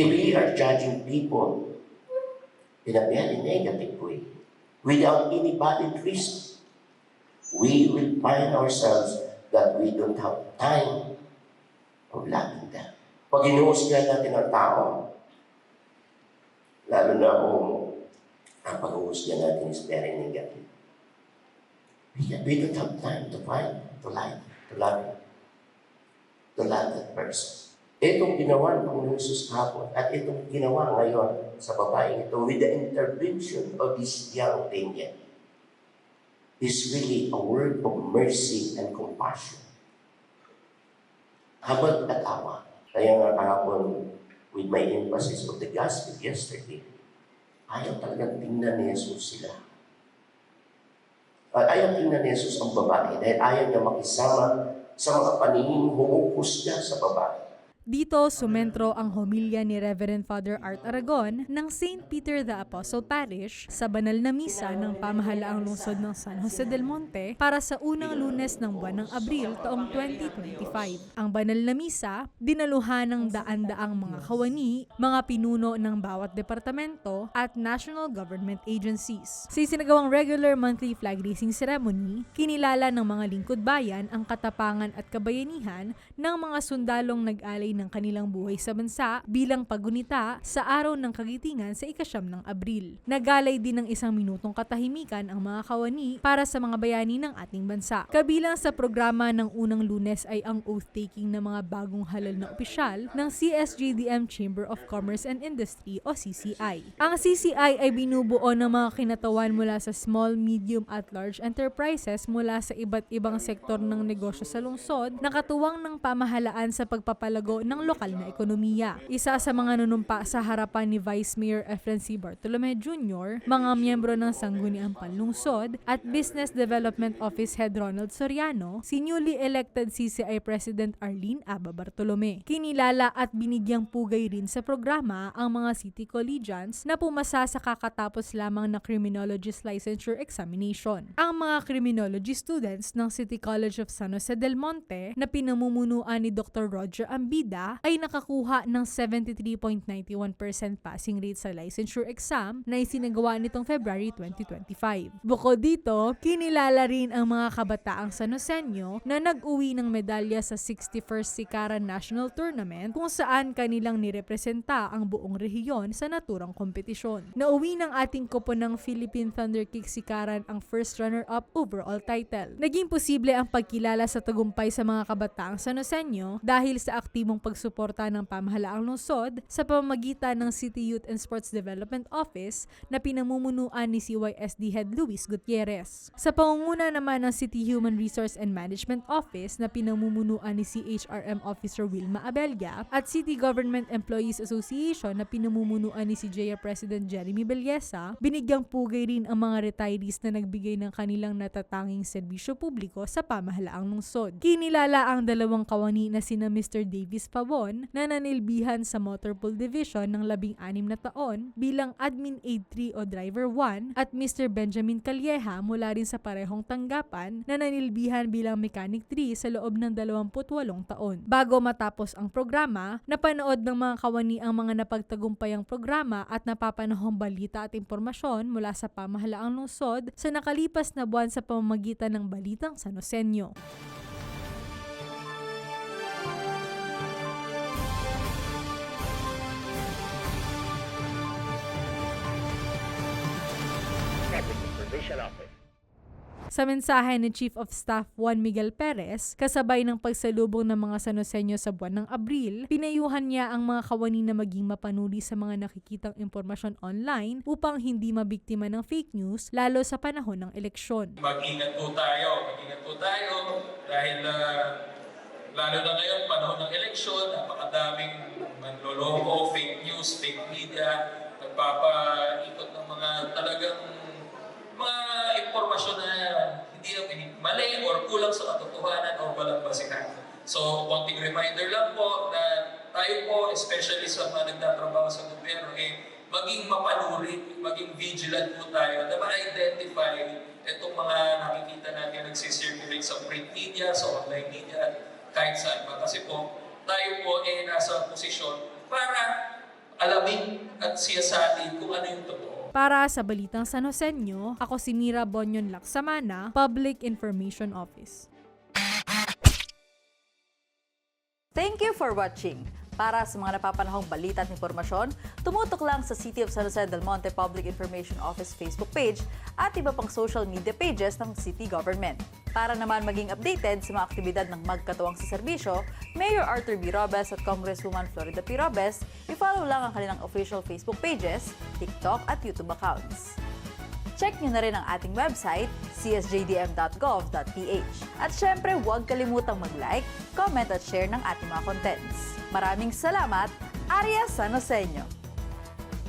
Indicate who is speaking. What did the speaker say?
Speaker 1: If we are judging people in a very negative way, without any valid reason, we will find ourselves that we don't have time of loving them. Pag inuusgan natin ang tao, lalo na kung ang pag-uusgan natin is very negative, we, we don't have time to find, to like, to love to love that person. Itong ginawa ng Panginoon Jesus kahapon at itong ginawa ngayon sa babaeng ito with the intervention of this young Indian is really a word of mercy and compassion. Habang at awa. Kaya nga kahapon, with my emphasis of the gospel yesterday, ayaw talagang tingnan ni Jesus sila. At ayaw tingnan ni Jesus ang babae dahil ayaw niya makisama sa mga paningin humuhusga sa babae.
Speaker 2: Dito, sumentro ang homilya ni Reverend Father Art Aragon ng St. Peter the Apostle Parish sa banal na misa ng pamahalaang lungsod ng San Jose del Monte para sa unang lunes ng buwan ng Abril taong 2025. Ang banal na misa, dinaluhan ng daan-daang mga kawani, mga pinuno ng bawat departamento at national government agencies. Sa isinagawang regular monthly flag raising ceremony, kinilala ng mga lingkod bayan ang katapangan at kabayanihan ng mga sundalong nag-alay ng kanilang buhay sa bansa bilang pagunita sa araw ng kagitingan sa ikasyam ng Abril. Nagalay din ng isang minutong katahimikan ang mga kawani para sa mga bayani ng ating bansa. Kabilang sa programa ng unang lunes ay ang oath-taking ng mga bagong halal na opisyal ng CSGDM Chamber of Commerce and Industry o CCI. Ang CCI ay binubuo ng mga kinatawan mula sa small, medium at large enterprises mula sa iba't ibang sektor ng negosyo sa lungsod na katuwang ng pamahalaan sa pagpapalago ng lokal na ekonomiya. Isa sa mga nunumpa sa harapan ni Vice Mayor Efren C. Bartolome Jr., mga miyembro ng Sangguniang Panlungsod at Business Development Office Head Ronald Soriano, si newly elected CCI President Arlene Aba Bartolome. Kinilala at binigyang pugay rin sa programa ang mga city collegians na pumasa sa kakatapos lamang na criminologist licensure examination. Ang mga criminology students ng City College of San Jose del Monte na pinamumunuan ni Dr. Roger Ambida ay nakakuha ng 73.91% passing rate sa licensure exam na isinagawa nitong February 2025. Bukod dito, kinilala rin ang mga kabataang Sanosenyo na nag-uwi ng medalya sa 61st Sikaran National Tournament kung saan kanilang nirepresenta ang buong rehiyon sa naturang kompetisyon. Nauwi ng ating kopo ng Philippine Thunder Kick Sikaran ang first runner-up overall title. Naging posible ang pagkilala sa tagumpay sa mga kabataang Sanosenyo dahil sa aktibong pagsuporta ng pamahalaang lungsod sa pamamagitan ng City Youth and Sports Development Office na pinamumunuan ni CYSD Head Luis Gutierrez. Sa pangunguna naman ng City Human Resource and Management Office na pinamumunuan ni CHRM Officer Wilma Abelga at City Government Employees Association na pinamumunuan ni CJA President Jeremy Belyesa, binigyang pugay rin ang mga retirees na nagbigay ng kanilang natatanging serbisyo publiko sa pamahalaang lungsod. Kinilala ang dalawang kawani na sina Mr. Davis Pavon na nanilbihan sa Motorpool Division ng labing anim na taon bilang Admin Aid 3 o Driver 1 at Mr. Benjamin Calieja mula rin sa parehong tanggapan na nanilbihan bilang Mechanic 3 sa loob ng 28 taon. Bago matapos ang programa, napanood ng mga kawani ang mga napagtagumpayang programa at napapanahong balita at impormasyon mula sa pamahalaang lungsod sa nakalipas na buwan sa pamamagitan ng Balitang Sanosenyo.
Speaker 3: Provincial Office.
Speaker 2: Sa mensahe ni Chief of Staff Juan Miguel Perez, kasabay ng pagsalubong ng mga Sanosenyo sa buwan ng Abril, pinayuhan niya ang mga kawani na maging mapanuri sa mga nakikitang impormasyon online upang hindi mabiktima ng fake news lalo sa panahon ng eleksyon.
Speaker 4: Mag-ingat po tayo, mag-ingat po tayo dahil ah, lalo na ngayon panahon ng eleksyon, napakadaming manloloko, fake news, fake media, nagpapaikot ng mga talagang impormasyon na hindi hindi mali or kulang sa katotohanan o walang basihan. So, konting reminder lang po na tayo po, especially sa mga nagtatrabaho sa gobyerno, eh, maging mapanuri, maging vigilant po tayo na ma-identify itong mga nakikita natin nagsisirculate sa print media, sa online media, at kahit saan pa. Kasi po, tayo po eh nasa posisyon para alamin at siyasatin kung ano yung totoo.
Speaker 2: Para sa Balitang San Joseño, ako si Mira Bonyon Laksamana, Public Information Office.
Speaker 5: Thank you for watching. Para sa mga napapanahong balita at impormasyon, tumutok lang sa City of San Jose del Monte Public Information Office Facebook page at iba pang social media pages ng city government. Para naman maging updated sa mga aktibidad ng magkatuwang sa serbisyo, Mayor Arthur B. Robes at Congresswoman Florida P. Robes, i-follow lang ang kanilang official Facebook pages, TikTok at YouTube accounts. Check nyo na rin ang ating website, csjdm.gov.ph. At syempre, huwag kalimutang mag-like, comment at share ng ating mga contents. Maraming salamat, Arya Sanoseño!